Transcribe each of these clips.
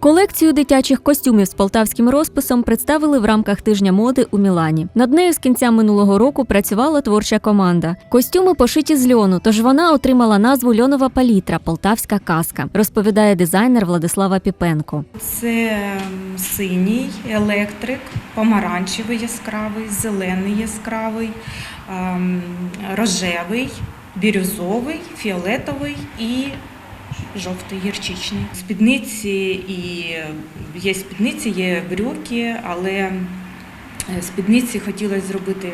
Колекцію дитячих костюмів з полтавським розписом представили в рамках тижня моди у Мілані. Над нею з кінця минулого року працювала творча команда. Костюми пошиті з льону, тож вона отримала назву Льонова палітра Полтавська казка, розповідає дизайнер Владислава Піпенко. Це синій електрик, помаранчевий яскравий, зелений яскравий, ем, рожевий, бірюзовий, фіолетовий і жовтий гірчичний. Спідниці і є спідниці, є брюки, але спідниці хотілося зробити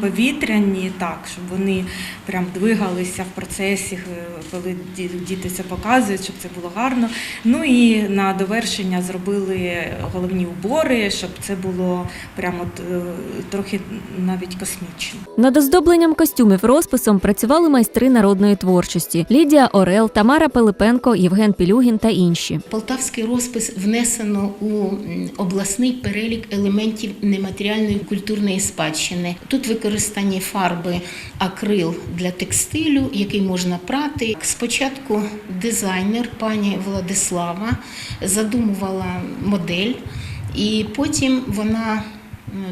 повітряні, так, щоб вони прям двигалися в процесі, е, коли діти це показують, щоб це було гарно. Ну і на довершення зробили головні убори, щоб це було прямо е, трохи навіть космічно. Над оздобленням костюмів розписом працювали майстри народної творчості Лідія Орел, Тамара Пилипенко, Євген Пілюгін та інші. Полтавський розпис внесено у обласний перелік елементів нематеріальної культурної спадщини. Тут використані фарби акрил для текстилю, який можна прати. Спочатку дизайнер пані Владислава задумувала модель, і потім вона.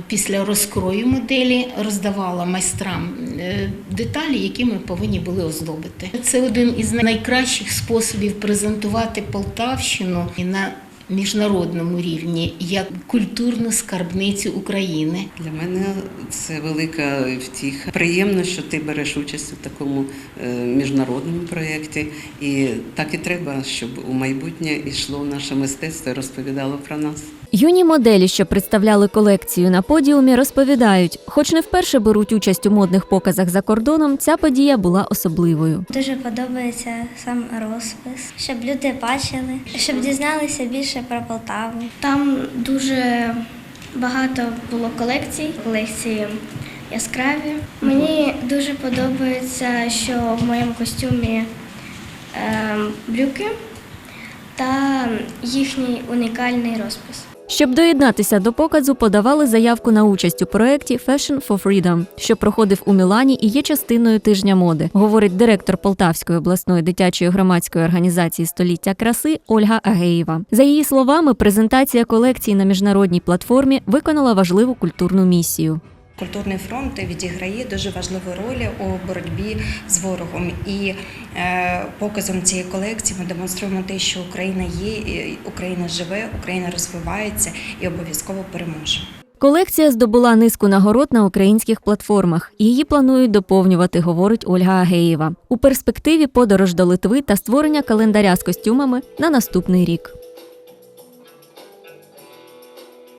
Після розкрою моделі роздавала майстрам е, деталі, які ми повинні були оздобити. Це один із найкращих способів презентувати Полтавщину на міжнародному рівні як культурну скарбницю України. Для мене це велика втіха. Приємно, що ти береш участь у такому е, міжнародному проєкті. І так і треба, щоб у майбутнє йшло наше мистецтво і розповідало про нас. Юні моделі, що представляли колекцію на подіумі, розповідають, хоч не вперше беруть участь у модних показах за кордоном, ця подія була особливою. Дуже подобається сам розпис, щоб люди бачили, щоб дізналися більше про Полтаву. Там дуже багато було колекцій, колекції яскраві. Мені дуже подобається, що в моєму костюмі ем, брюки та їхній унікальний розпис. Щоб доєднатися до показу, подавали заявку на участь у проєкті Fashion for Freedom, що проходив у Мілані і є частиною тижня моди, говорить директор Полтавської обласної дитячої громадської організації століття краси Ольга Агеєва. За її словами, презентація колекції на міжнародній платформі виконала важливу культурну місію. Культурний фронт відіграє дуже важливу роль у боротьбі з ворогом. І е, показом цієї колекції ми демонструємо те, що Україна є, Україна живе, Україна розвивається і обов'язково переможе. Колекція здобула низку нагород на українських платформах. Її планують доповнювати, говорить Ольга Агеєва. У перспективі подорож до Литви та створення календаря з костюмами на наступний рік.